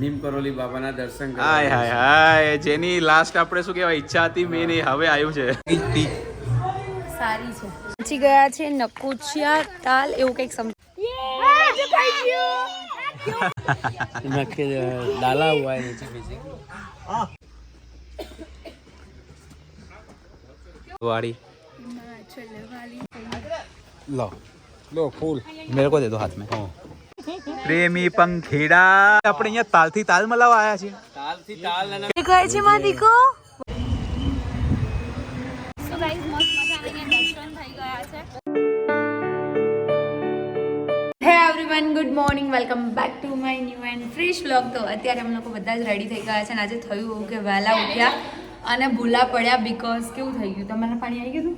નીમકરોલી બાબાના દર્શન હાય હાય હાય. જેની લાસ્ટ આપણે શું કહેવાય? ઈચ્છા હતી મેં એ હવે આવ્યું છે. સારી છે. પછી ગયા છે નકોચિયા તાલ એવું કંઈક સમ ડાલા હુઆ નીચે નીચે લો. લો ફૂલ. મેરે કો દે દો હાથ મેં પ્રેમી પંખીડા. આપણે અહીંયા તાલથી તાલ મલાવા આવ્યા છે તાલથી તાલ અને કહે છે માં દીકો hey everyone good morning welcome back to my new and fresh vlog તો અત્યારે અમે લોકો બધા જ રેડી થઈ ગયા છે અને આજે થયું કે વહેલા ઉઠ્યા. અને ભૂલા પડ્યા બીકોઝ કેવું થઈ ગયું? તમારે પાણી આવી ગયું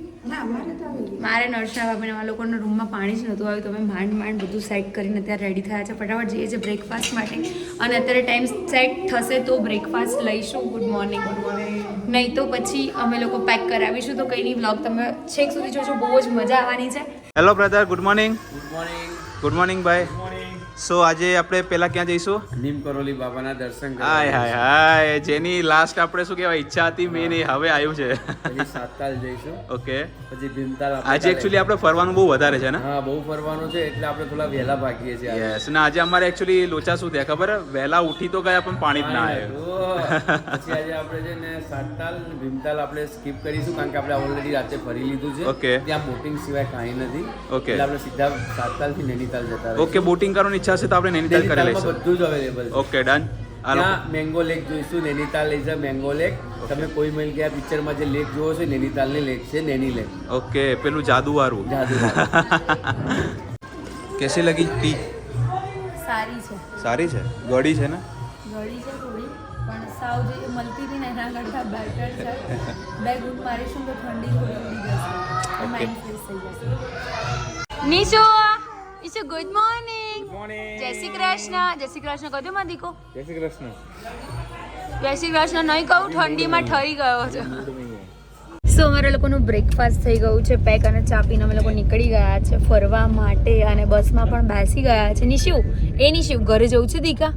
મારે નર્સના ભાભીને અમારા લોકોના રૂમમાં પાણી જ નહોતું આવ્યું. તમે માંડ માંડ બધું સેટ કરીને અત્યારે રેડી થયા છે. ફટાફટ જઈએ છે બ્રેકફાસ્ટ માટે. અને અત્યારે ટાઈમ સેટ થશે તો બ્રેકફાસ્ટ લઈશું. ગુડ મોર્નિંગ ગુડ મોર્નિંગ નહીં તો પછી અમે લોકો પેક કરાવીશું. તો કંઈ નહીં વ્લોગ તમે છેક સુધી જોશો બહુ જ મજા આવવાની છે. Hello brother good morning good morning good morning ભાઈ સો આજે આપણે પહેલા ક્યાં જઈશું? નીમ કરોલી બાબાના દર્શન હાય હાય હાય. જેની લાસ્ટ આપણે શું કહેવાય ઈચ્છા હતી મેં નહીં હવે આવ્યું છે. સાતતાલ જઈશું. ઓકે. પછી ભીમતાલ આજે એકચ્યુઅલી આપણે ફરવાનું બહુ વધારે છે ને? હા બહુ ફરવાનું છે એટલે આપણે થોડા વહેલા ભાગીએ છીએ. યસ ને આજે અમારે એકચ્યુઅલી લોચા શું થયા ખબર? વહેલા ઉઠી તો ગયા પણ પાણી જ ના આવ્યું. પછી આજે આપણે છે ને સાતતાલ ભીમતાલ આપણે સ્કીપ કરીશું કારણ કે આપણે ઓલરેડી રાતે ફરી લીધું છે. ઓકે. ત્યાં બોટિંગ સિવાય કાંઈ નથી. ઓકે. એટલે આપણે સીધા સાતતાલથી નૈનીતાલ જતા. ઓકે બોટિંગ કરવાની ઈચ્છા છે તો આપણે નૈનીતાલ કરી લઈશું. બધું જ અવેલેબલ ઓકે ડન ત્યાં મેંગો લેક જોઈશું Nainital is a mango lake તમે કોઈ મિલ ગયા પિક્ચરમાં જે લેક જોવો છો નૈનીતાલની લેક છે નૈની લેક ઓકે પેલું જાદુ વાળું જાદુ કેસી લગી ટી? સારી છે. સારી છે? ગળી છે ને? ગળી છે થોડી પણ સાવ જે મળતી હતી ને એના કરતાં બેટર છે. બે ગુડ મારીશું તો ઠંડી થોડી ઉડી જશે. માઇન્ડ ફ્રેશ થઈ જશે. નિશુ ગુડ મોર્નિંગ જય શ્રી કૃષ્ણ. જય શ્રી કૃષ્ણ. કહેજો માં દીકો. જય શ્રી કૃષ્ણ. જય શ્રી કૃષ્ણ. નહીં કહું ઠંડીમાં ઠરી ગયો છે. સો અમારા લોકોનું બ્રેકફાસ્ટ થઈ ગયું છે. પેક અને ચા પીને અમે લોકો નીકળી ગયા છે ફરવા માટે અને બસમાં પણ બેસી ગયા છે. નિશિવ એ નિશિવ ઘરે જવું છે દીકા?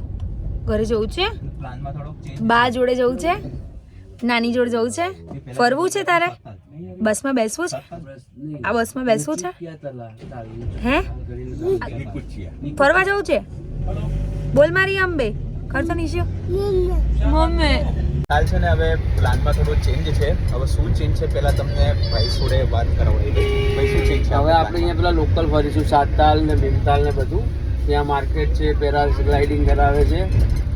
ઘરે જવું છે? બા જોડે જવું છે? નાની જોડે જવું છે? ફરવું છે. તારે? બસમાં બેસવું છે? આ બસમાં બેસવું છે? હે? ફરવા જવું છે? બોલ મારી અંબે. ખર્ચો નીચે મમ્મી. કાલ છે ને હવે પ્લાનમાં થોડો ચેન્જ છે. હવે શું ચેન્જ છે પહેલા તમને ભાઈ જોડે વાત કરાવડી ભાઈ શું ચેન્જ છે હવે આપણે અહીંયા પેલા લોકલ ફરીશું. સાતતાલ ને ભીમતાલ ને બધું. ત્યાં માર્કેટ છે પેરા ગ્લાઇડિંગ કરાવે છે.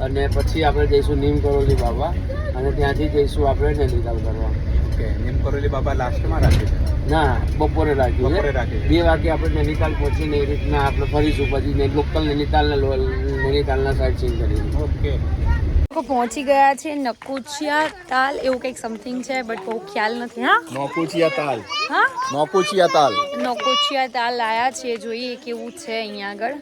અને પછી આપણે જઈશું નીમ કરોલી બાબા અને ત્યાંથી જઈશું આપણે નૈનીતાલ કરવા ઓકે નીમ કરોલી બાબા લાસ્ટમાં રાખ્યું છે. ના બપોરે રાખ્યું બપોરે છે. રાખ્યું બે વાગે આપણે નૈનીતાલ પહોંચીને એ રીતના આપણે ફરીશું પછી લોકલ નૈનીતાલના નૈનીતાલના સાઇડ સીન કરીશું ઓકે. લોકો પહોંચી ગયા છે નકુચિયા તાલ એવું કંઈક સમથિંગ છે બટ બહુ ખ્યાલ નથી હા? નોકુચિયા તાલ. હા? નોકુચિયા તાલ. નકોચિયા તાલ આયા છે જોઈએ કેવું છે અહીંયા આગળ.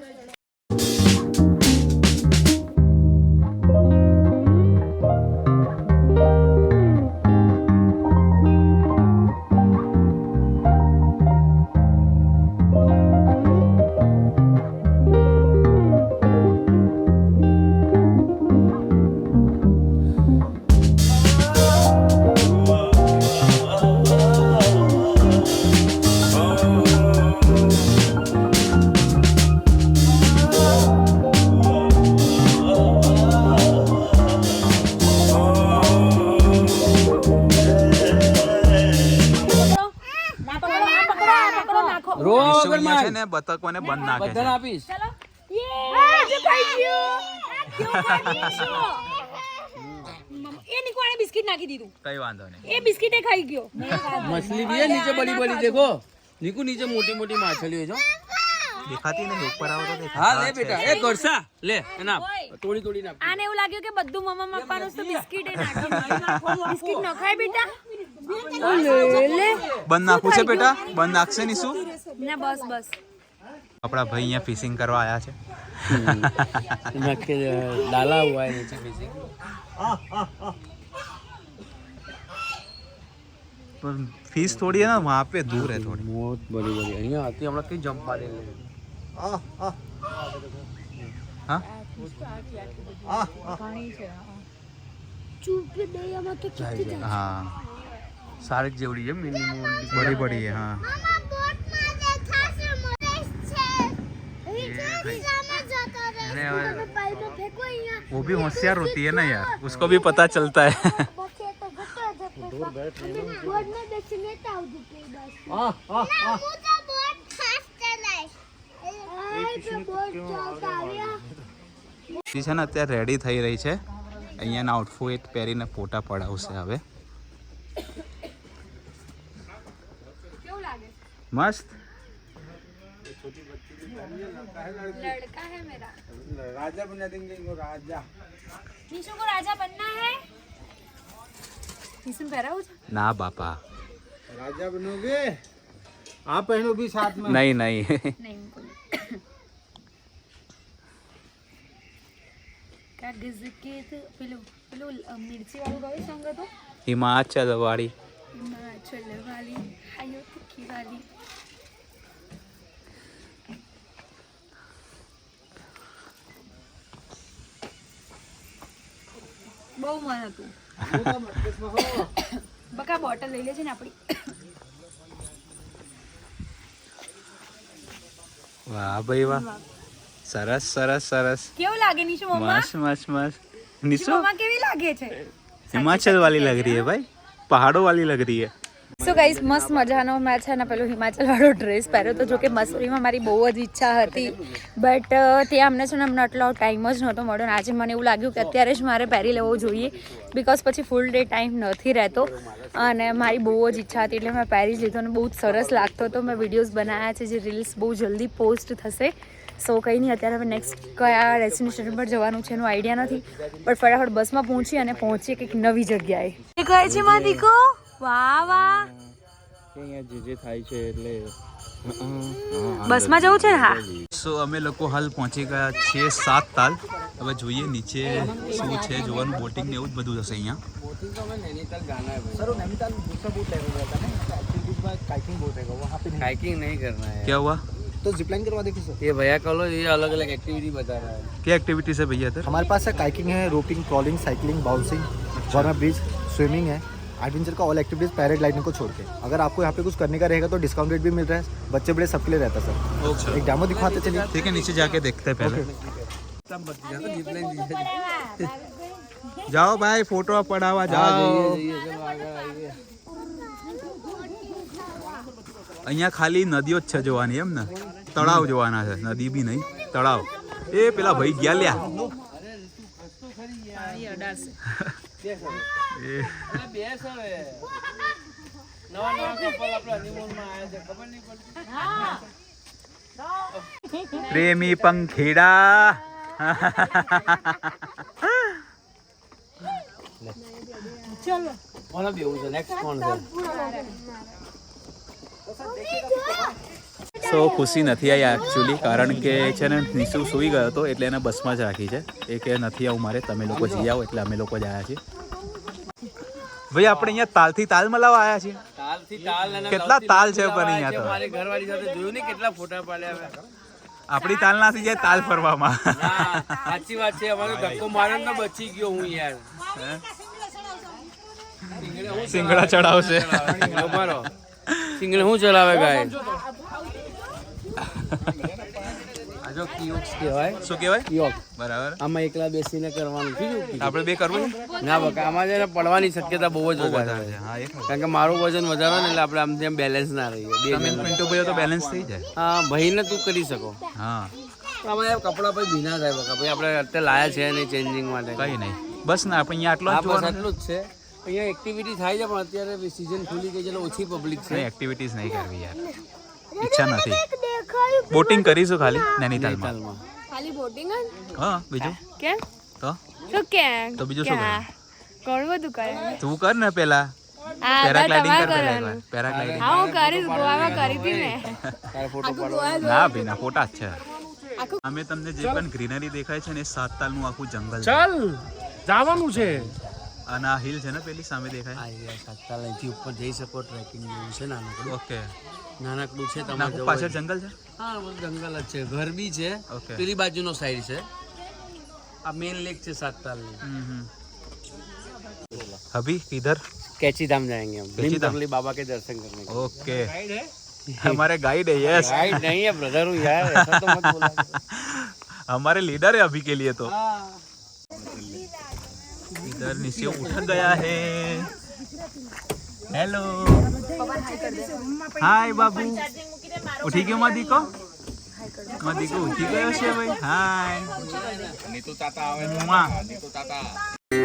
રો વગર છે છે. નીચે મોટી મોટી માછલીઓ છે દેખાતી નહીં ઉપર આવો હા લે બેટા. એ ગોરસા લે એના તોડી તોડી નાખ આને એવું લાગ્યું કે બધું મમ્મા પપ્પાનું તો બિસ્કિટ એ નાખી બિસ્કિટ ન ખાય બેટા. બંધ નાખવું છે બેટા બંધ નાખશે નહીં શું ના બસ બસ આપણા ભાઈ અહીંયા ફિશિંગ કરવા આવ્યા છે नक्के डाला हुआ है नीचे बेसिक पर फीस थोड़ी है ना वहाँ पे दूर है थोड़ी बहुत बड़ी बड़ी અહીંયા હતી હમણાં કઈ જમ્પ મારી લે हाँ हाँ સારી જેવડી છે મિનિમમ बड़ी बड़ी है हाँ वो भी होशियार होती है ना यार उसको भी पता चलता है એ છે ને અત્યારે રેડી થઈ રહી છે અહીંયાના આઉટફિટ પહેરીને ફોટા પડાવશે હવે मस्त लड़का है मेरा राजा बना देंगे इनको राजा नीशु को राजा बनना है नीशु पहरा हो ना पापा राजा बनोगे आप पहनो भी साथ में नहीं नहीं नहीं क्या गज के तो पिलो पिलो मिर्ची वाली गाइस संग तो हिमाचल वाली معجل غالي حياتك બહુ મન હતું. બકા બોટલ લઈ લે છે ને આપણી. વાહ ભાઈ વાહ. સરસ સરસ સરસ. કેવું લાગે નિશુ મમ્મા મસ્ત મસ્ત મસ્ત. નિશુ મમ્મા કેવી લાગે છે? હિમાચલ વાલી લાગ રહી હે ભાઈ. પહાડો વાલી લગ રહી है સો ગાઈઝ મસ્ત મજાનો મેં છે ને પેલો હિમાચલ વાળો ડ્રેસ પહેર્યો તો જો કે મસૂરીમાં મારી બહુ જ ઈચ્છા હતી. બટ ત્યાં અમને છે ને અમને આટલો ટાઈમ જ નહોતો મળ્યો આજે મને એવું લાગ્યું કે અત્યારે જ મારે પહેરી લેવો જોઈએ બિકોઝ પછી ફૂલ ડે ટાઈમ નથી રહેતો. અને મારી બહુ જ ઈચ્છા હતી એટલે મેં પહેરી જ લીધો અને બહુ જ સરસ લાગતો હતો. મેં વિડીયોઝ બનાવ્યા છે જે રીલ્સ બહુ જલ્દી પોસ્ટ થશે. સો કંઈ નહીં અત્યારે હવે નેક્સ્ટ કયા ડેસ્ટિનેશન પર જવાનું છે એનો આઈડિયા નથી પણ ફટાફટ બસમાં પહોંચી અને પહોંચીએ કંઈક નવી જગ્યાએ કહે છે માં દીકો વાહ વાહ અહીંયા જે જે થાય છે એટલે બસમાં જવું છે ને હા સો અમે લોકો હાલ પહોંચી ગયા છીએ સાત તાલ હવે જોઈએ નીચે શું છે જોવાનું બોટિંગ ને એવું જ બધું થશે અહીંયા बोटिंग तो हमें नैनीताल जाना है भाई सर वो नैनीताल दूसरा बोट टाइप रहता है ना एक्टिविटीज में काइकिंग बोट रहेगा वहाँ पे नहीं हाइकिंग नहीं करना है क्या हुआ तो जिपलाइन करवा देखिए सर ये भैया कलो ये अलग अलग एक्टिविटी बता रहा है क्या एक्टिविटीज है भैया इधर हमारे पास है काइकिंग है roping crawling cycling bouncing Burma bridge swimming है एडवेंचर का ऑल एक्टिविटीज पैराग्लाइडिंग को छोड़ के अगर आपको यहाँ पे कुछ करने का रहेगा तो डिस्काउंट रेट भी मिल रहा है बच्चे बड़े सबके लिए रहता है सर अच्छा एक डेमो दिखाते चलिए ठीक है नीचे जाके देखते हैं पहले जाओ भाई फोटो पड़ावा जाओ અહીંયા ખાલી નદીઓ જ છે જોવાની એમ ને તળાવ જોવાના છે. નદી બી નહીં તળાવ. એ પેલા ભાઈ ગયા લ્યા. પ્રેમી પંખીડા. કોને બેવું છે નેક્સ્ટ કોણ છે? સો ખુશી નથી આવી એકચ્યુઅલી કારણ કે છે ને નિશુ સૂઈ ગયો હતો એટલે એને બસમાં જ રાખી છે. એ કે નથી આવું મારે તમે લોકો જઈ આવો એટલે અમે લોકો જ આવ્યા છીએ. ભાઈ આપણે અહીંયા તાલથી તાલ મલાવા આવ્યા છીએ. તાલથી તાલ કેટલા તાલ છે પણ અહીંયા તો? મારી ઘરવાળી સાથે જોયું ને કેટલા ફોટા પાડ્યા આપણી તાલ ના થઈ જાય તાલ ફરવામાં. સાચી વાત છે અમારો ધક્કો માર્યો ને બચી ગયો હું યાર. સિંગડા ચડાવશે. સિંગડા હું ચડાવે ગાય આ કિયોક્સ કહેવાય. શું કહેવાય? કિયોક બરાબર. આમાં એકલા બેસીને કરવાનું. કીધું આપણે બે કરવું ના બકા આમાં છે ને પડવાની શક્યતા બહુ જ વધારે વધારે છે. છે હા કારણ કે મારું વજન વધારે ને એટલે આપણે આમ તેમ બેલેન્સ ના રહીએ. બે મિનિટો ભાઈ તો બેલેન્સ થઈ જાય. હા ભાઈને તું કરી શકો. હા. આમાં કપડાં ભીના થાય બકા. ભાઈ આપણે અત્યારે લાયા છે નહીં ચેન્જિંગ માટે. કઈ નહીં. બસ ને આપણે અહીંયા આટલો જ આટલું જ છે. અહીંયા એક્ટિવિટી થાય છે પણ અત્યારે સિઝન ખુલી ગઈ છે એટલે ઓછી પબ્લિક છે. એક્ટિવિટીઝ નહીં કરવી યાર. ઈચ્છા નથી. બોટિંગ કરીશું ખાલી નૈનીતાલમાં. ખાલી બોટિંગ જ? હા બીજું? કેમ તો? તો કેમ તો બીજું શું કરે કોણ બધું કરે તું કર ને પેલા. પેરાગ્લાઇડિંગ કર પેલા પેરાગ્લાઇડિંગ હા હું કરીશ ગોવામાં કરી હતી મેં ફોટો ના ભાઈ ના ફોટા જ છે. અમે તમને જે પણ ગ્રીનરી દેખાય છે ને સાત તાલનું આખું જંગલ છે. ચાલ. જવાનું છે. અને આ હિલ છે ને પેલી સામે દેખાય આ રહ્યા સાતતા અહીંથી ઉપર જઈ શકો ટ્રેકિંગ જેવું છે નાનકડું ઓકે નાનકડું છે તમારે નાખું જવું પાછળ હોય. જંગલ છે હા બધું જંગલ જ છે ઘર બી છે ઓકે પેલી બાજુનો સાઈડ છે આ મેન લેક છે સાત તાલની अभी किधर कैची धाम जाएंगे हम कैची धाम? भीमतरली बाबा के दर्शन करने के ओके हमारे गाइड है यस गाइड नहीं है ब्रदर हूँ यार ऐसा तो मत बोला हमारे लीडर है अभी के लिए तो इधर नीचे उठ गया है हेलो हाय बाबू उठी गयो मदीको मदीको उठी गयो છે ભાઈ હાય નીતુ તાતા આવે ગાઈસ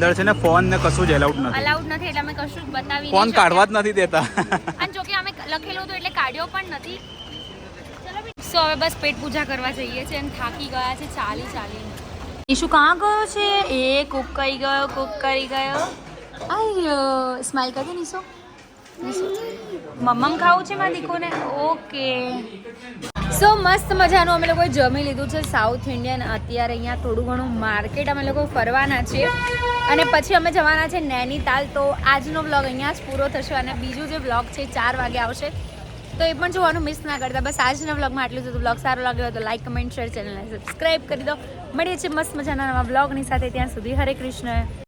અંદર છે ને ફોન ને કશું જ એલાઉડ નથી. અલાઉડ નથી એટલે અમે કશું જ બતાવી ફોન કાઢવા જ નથી દેતા. અને અને જોકે અમે લખેલું હતું એટલે કાઢ્યો પણ નથી. સો હવે બસ પેટ પૂજા કરવા જઈએ છીએ અને થાકી ગયા છે ચાલી ચાલી. ઈશુ કાં ગયો છે? એ કુક કરી ગયો કુક કરી ગયો. આઈ સ્માઈલ કરી નીશો મમ્મમ ખાવું છે મારા દીકોને? ઓકે. સો મસ્ત મજાનું અમે લોકોએ જમી લીધું છે સાઉથ ઇન્ડિયન. અત્યારે અહીંયા થોડું ઘણું માર્કેટ અમે લોકો ફરવાના છીએ. અને પછી અમે જવાના છે નૈનીતાલ. તો આજનો બ્લોગ અહીંયા જ પૂરો થશે અને બીજું જે વ્લોગ છે, ચાર વાગે આવશે. તો એ પણ જોવાનું મિસ ના કરતા. બસ આજના વ્લોગમાં આટલું જ હતું. બ્લોગ સારો લાગ્યો હોય તો લાઈક કમેન્ટ શેર ચેનલને સબસ્ક્રાઈબ કરી દો. મળીએ છીએ મસ્ત મજાના નવા વ્લોગની સાથે. ત્યાં સુધી હરે કૃષ્ણ.